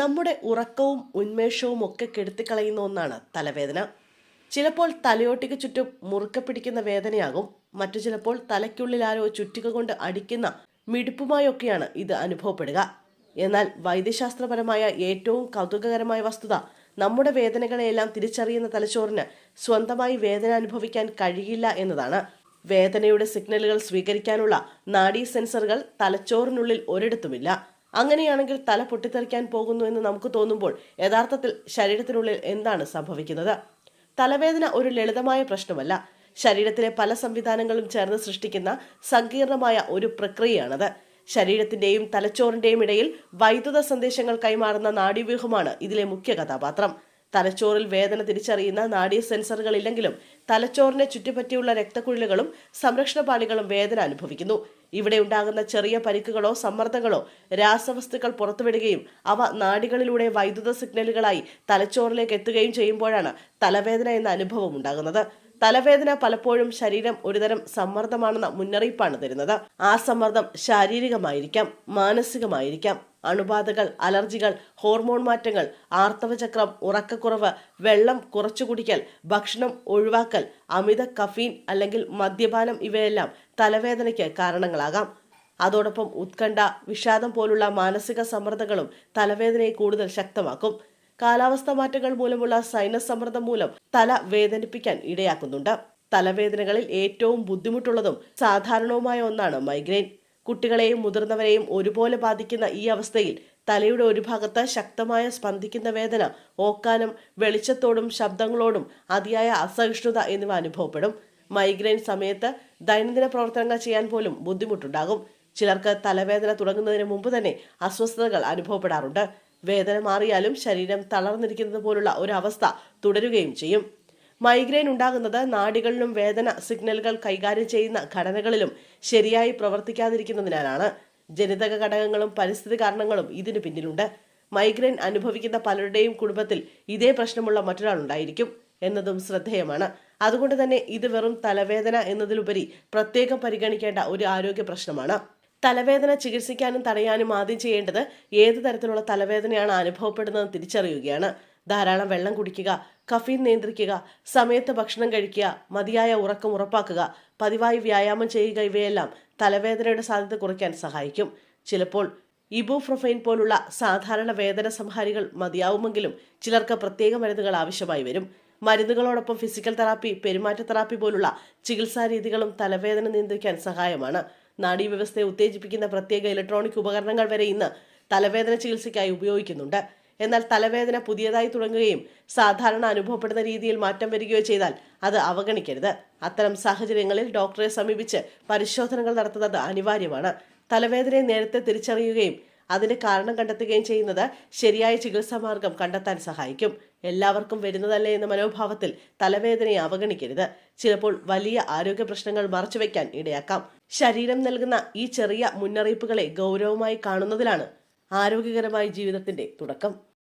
നമ്മുടെ ഉറക്കവും ഉന്മേഷവും ഒക്കെ കെടുത്തിക്കളയുന്ന ഒന്നാണ് തലവേദന. ചിലപ്പോൾ തലയോട്ടിക്ക് ചുറ്റും മുറുക്ക പിടിക്കുന്ന വേദനയാകും. മറ്റു ചിലപ്പോൾ തലയ്ക്കുള്ളിൽ ആരോ ചുറ്റിക കൊണ്ട് അടിക്കുന്ന മിടുപ്പുമായൊക്കെയാണ് ഇത് അനുഭവപ്പെടുക. എന്നാൽ വൈദ്യശാസ്ത്രപരമായ ഏറ്റവും കൗതുകകരമായ വസ്തുത നമ്മുടെ വേദനകളെയെല്ലാം തിരിച്ചറിയുന്ന തലച്ചോറിന് സ്വന്തമായി വേദന അനുഭവിക്കാൻ കഴിയില്ല എന്നതാണ്. വേദനയുടെ സിഗ്നലുകൾ സ്വീകരിക്കാനുള്ള നാഡീ സെൻസറുകൾ തലച്ചോറിനുള്ളിൽ ഒരിടത്തുമില്ല. അങ്ങനെയാണെങ്കിൽ തല പൊട്ടിത്തെറിക്കാൻ പോകുന്നു എന്ന് നമുക്ക് തോന്നുമ്പോൾ യഥാർത്ഥത്തിൽ ശരീരത്തിനുള്ളിൽ എന്താണ് സംഭവിക്കുന്നത്? തലവേദന ഒരു ലളിതമായ പ്രശ്നമല്ല. ശരീരത്തിലെ പല സംവിധാനങ്ങളും ചേർന്ന് സൃഷ്ടിക്കുന്ന സങ്കീർണമായ ഒരു പ്രക്രിയയാണത്. ശരീരത്തിന്റെയും തലച്ചോറിന്റെയും ഇടയിൽ വൈദ്യുത സന്ദേശങ്ങൾ കൈമാറുന്ന നാഡീവ്യൂഹമാണ് ഇതിലെ മുഖ്യ കഥാപാത്രം. തലച്ചോറിൽ വേദന തിരിച്ചറിയുന്ന നാഡീ സെൻസറുകൾ ഇല്ലെങ്കിലും തലച്ചോറിനെ ചുറ്റിപ്പറ്റിയുള്ള രക്തക്കുഴലുകളും സംരക്ഷണപാളികളും വേദന അനുഭവിക്കുന്നു. ഇവിടെ ഉണ്ടാകുന്ന ചെറിയ പരിക്കുകളോ സമ്മർദ്ദങ്ങളോ രാസവസ്തുക്കൾ പുറത്തുവിടുകയും അവ നാടികളിലൂടെ വൈദ്യുത സിഗ്നലുകളായി തലച്ചോറിലേക്ക് എത്തുകയും ചെയ്യുമ്പോഴാണ് തലവേദന എന്ന അനുഭവം ഉണ്ടാകുന്നത്. തലവേദന പലപ്പോഴും ശരീരം ഒരുതരം സമ്മർദ്ദമാണെന്ന മുന്നറിയിപ്പാണ് തരുന്നത്. ആ സമ്മർദ്ദം ശാരീരികമായിരിക്കാം മാനസികമായിരിക്കാം. അണുബാധകൾ അലർജികൾ ഹോർമോൺ മാറ്റങ്ങൾ ആർത്തവചക്രം ഉറക്കക്കുറവ് വെള്ളം കുറച്ചു കുടിക്കൽ ഭക്ഷണം ഒഴിവാക്കൽ അമിത കഫീൻ അല്ലെങ്കിൽ മദ്യപാനം ഇവയെല്ലാം തലവേദനയ്ക്ക് കാരണങ്ങളാകാം. അതോടൊപ്പം ഉത്കണ്ഠ വിഷാദം പോലുള്ള മാനസിക സമ്മർദ്ദങ്ങളും തലവേദനയെ കൂടുതൽ ശക്തമാക്കും. കാലാവസ്ഥ മാറ്റങ്ങൾ മൂലമുള്ള സൈനസ് സമ്മർദ്ദം മൂലം തല വേദനിപ്പിക്കാൻ ഇടയാക്കുന്നുണ്ട്. തലവേദനകളിൽ ഏറ്റവും ബുദ്ധിമുട്ടുള്ളതും സാധാരണവുമായ ഒന്നാണ് മൈഗ്രെയിൻ കുട്ടികളെയും മുതിർന്നവരെയും ഒരുപോലെ ബാധിക്കുന്ന ഈ അവസ്ഥയിൽ തലയുടെ ഒരു ഭാഗത്ത് ശക്തമായ സ്പന്ദിക്കുന്ന വേദന ഓക്കാനം വെളിച്ചത്തോടും ശബ്ദങ്ങളോടും അതിയായ അസഹിഷ്ണുത എന്നിവ അനുഭവപ്പെടും. മൈഗ്രെയിൻ സമയത്ത് ദൈനംദിന പ്രവർത്തനങ്ങൾ ചെയ്യാൻ പോലും ബുദ്ധിമുട്ടുണ്ടാകും. ചിലർക്ക് തലവേദന തുടങ്ങുന്നതിന് മുമ്പ് തന്നെ അസ്വസ്ഥതകൾ അനുഭവപ്പെടാറുണ്ട്. വേദന മാറിയാലും ശരീരം തളർന്നിരിക്കുന്നത് പോലുള്ള ഒരവസ്ഥ തുടരുകയും ചെയ്യും. മൈഗ്രെയിൻ ഉണ്ടാകുന്നത് നാടികളിലും വേദന സിഗ്നലുകൾ കൈകാര്യം ചെയ്യുന്ന ഘടനകളിലും ശരിയായി പ്രവർത്തിക്കാതിരിക്കുന്നതിനാലാണ്. ജനിതക ഘടകങ്ങളും പരിസ്ഥിതി കാരണങ്ങളും ഇതിന് പിന്നിലുണ്ട്. മൈഗ്രെയിൻ അനുഭവിക്കുന്ന പലരുടെയും കുടുംബത്തിൽ ഇതേ പ്രശ്നമുള്ള മറ്റൊരാളുണ്ടായിരിക്കും എന്നതും ശ്രദ്ധേയമാണ്. അതുകൊണ്ട് തന്നെ ഇത് വെറും തലവേദന എന്നതിലുപരി പ്രത്യേകം പരിഗണിക്കേണ്ട ഒരു ആരോഗ്യ പ്രശ്നമാണ്. തലവേദന ചികിത്സിക്കാനും തടയാനും ആദ്യം ചെയ്യേണ്ടത് ഏത് തരത്തിലുള്ള തലവേദനയാണ് അനുഭവപ്പെടുന്നതെന്ന് തിരിച്ചറിയുകയാണ്. ധാരാളം വെള്ളം കുടിക്കുക കഫീൻ നിയന്ത്രിക്കുക സമയത്ത് ഭക്ഷണം കഴിക്കുക മതിയായ ഉറക്കം ഉറപ്പാക്കുക പതിവായി വ്യായാമം ചെയ്യുക ഇവയെല്ലാം തലവേദനയുടെ സാധ്യത കുറയ്ക്കാൻ സഹായിക്കും. ചിലപ്പോൾ ഇബുപ്രൊഫൈൻ പോലുള്ള സാധാരണ വേദന സംഹാരികൾ മതിയാവുമെങ്കിലും ചിലർക്ക് പ്രത്യേക മരുന്നുകൾ ആവശ്യമായി വരും. മരുന്നുകളോടൊപ്പം ഫിസിക്കൽ തെറാപ്പി പെരുമാറ്റ തെറാപ്പി പോലുള്ള ചികിത്സാ രീതികളും തലവേദന നിയന്ത്രിക്കാൻ സഹായമാണ്. നാഡീവ്യവസ്ഥയെ ഉത്തേജിപ്പിക്കുന്ന പ്രത്യേക ഇലക്ട്രോണിക് ഉപകരണങ്ങൾ വരെ ഇന്ന് തലവേദന ചികിത്സയ്ക്കായി ഉപയോഗിക്കുന്നുണ്ട്. എന്നാൽ തലവേദന പുതിയതായി തുടങ്ങുകയും സാധാരണ അനുഭവപ്പെടുന്ന രീതിയിൽ മാറ്റം വരികയോ ചെയ്താൽ അത് അവഗണിക്കരുത്. അത്തരം സാഹചര്യങ്ങളിൽ ഡോക്ടറെ സമീപിച്ച് പരിശോധനകൾ നടത്തുന്നത് അനിവാര്യമാണ്. തലവേദനയെ നേരത്തെ തിരിച്ചറിയുകയും അതിന്റെ കാരണം കണ്ടെത്തുകയും ചെയ്യുന്നത് ശരിയായ ചികിത്സാ മാർഗം കണ്ടെത്താൻ സഹായിക്കും. എല്ലാവർക്കും വരുന്നതല്ലേ എന്ന മനോഭാവത്തിൽ തലവേദനയെ അവഗണിക്കരുത്. ചിലപ്പോൾ വലിയ ആരോഗ്യ പ്രശ്നങ്ങൾ മറച്ചുവെക്കാൻ ഇടയാക്കാം. ശരീരം നൽകുന്ന ഈ ചെറിയ മുന്നറിയിപ്പുകളെ ഗൗരവമായി കാണുന്നതിലാണ് ആരോഗ്യകരമായ ജീവിതത്തിന്റെ തുടക്കം.